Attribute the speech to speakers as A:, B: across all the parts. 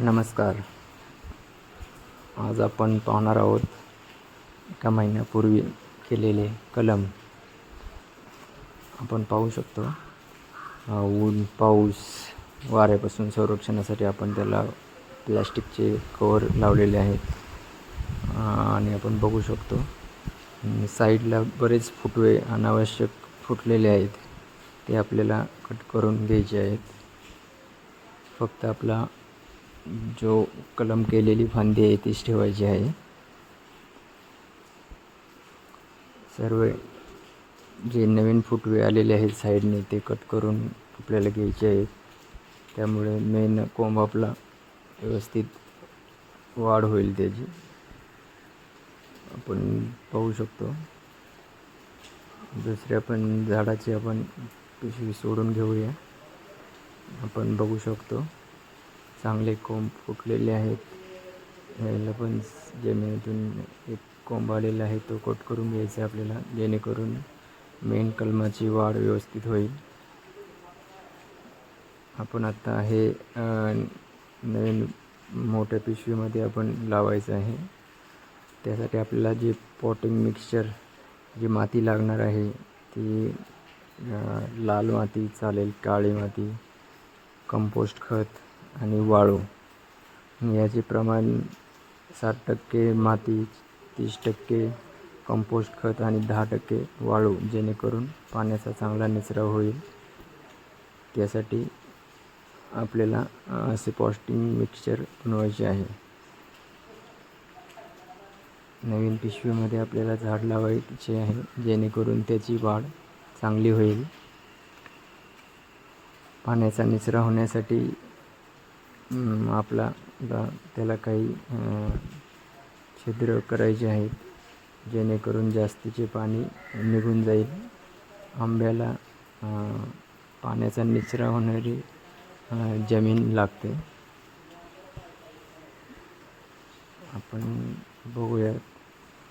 A: नमस्कार. आज आपण पाहणार आहोत एका महिन्यापूर्वी केलेले कलम. आपण पाहू शकतो ऊन पाऊस वाऱ्यापासून संरक्षणासाठी आपण त्याला प्लॅस्टिकचे कवर लावलेले आहेत. आणि आपण बघू शकतो साईडला बरेच फुटवे अनावश्यक फुटलेले आहेत. ते आपल्याला कट करून घ्यायचे आहेत. फक्त आपला जो कलम केलेली फांदी आहे तीच ठेवायची आहे. सर्व जे नवीन फुटवे आलेले आहेत साईडने ते कट करून आपल्याला घ्यायचे आहेत. त्यामुळे मेन कोंब आपला व्यवस्थित वाढ होईल त्याची. आपण पाहू शकतो. दुसऱ्या पण झाडाची आपण पिशवी सोडून घेऊया. आपण बघू शकतो. चांगले कोंब फुटलेले आहेत. याला पण जमिनीतून एक कोंब आलेला आहे तो कट करून घ्यायचा आहे आपल्याला जेणेकरून मेन कलमाची वाढ व्यवस्थित होईल. आपण आता हे नवीन मोठ्या पिशवीमध्ये आपण लावायचं आहे. त्यासाठी आपल्याला जे पॉटिंग मिक्सचर जी माती लागणार आहे ती लाल माती चालेल काळी माती कंपोस्ट खत आणि वाळू. याचे प्रमाण सात टक्के माती तीस टक्के कंपोस्ट खत आणि दहा टक्के वाळू जेणेकरून पाण्याचा चांगला निचरा होईल. त्यासाठी आपल्याला असे पॉस्टिंग मिक्सचर बनवायचे आहे. नवीन पिशवीमध्ये आपल्याला झाड लावायचे आहे जेणेकरून त्याची वाढ चांगली होईल. पाण्याचा निचरा होण्यासाठी आपला त्याला काही छिद्र करायचे आहेत जेणेकरून जास्तीचे पाणी निघून जाईल. आंब्याला पाण्याचा निचरा होणारी जमीन लागते. आपण बघूया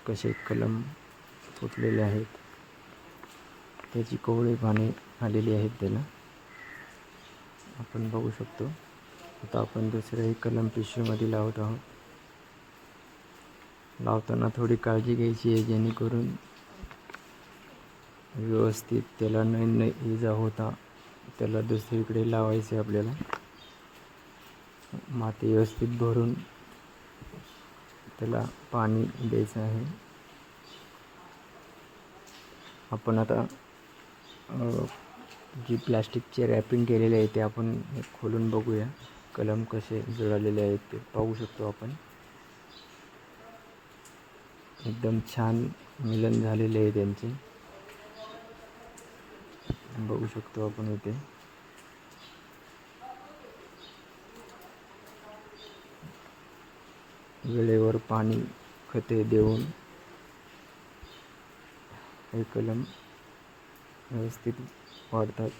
A: कसे कलम फुटलेले आहेत. त्याची कोवळी पाने आलेली आहेत त्याला. आपण बघू शकतो. आता आपण दुसऱ्याही कलम पिशवीमध्ये लावत आहोत. लावताना थोडी काळजी घ्यायची आहे जेणेकरून व्यवस्थित त्याला न न इजा होता त्याला दुसरीकडे लावायचे आपल्याला. माती व्यवस्थित भरून त्याला पाणी द्यायचं आहे. आपण आता जी प्लॅस्टिकचे रॅपिंग केलेले आहे ते आपण खोलून बघूया. कलम कसे जुळालेले आहेत ते पाहू शकतो आपण. एकदम छान मिलन झालेले आहे त्यांचे. बघू शकतो आपण इथे. वेळेवर पाणी खते देऊन हे कलम व्यवस्थित वाढतात.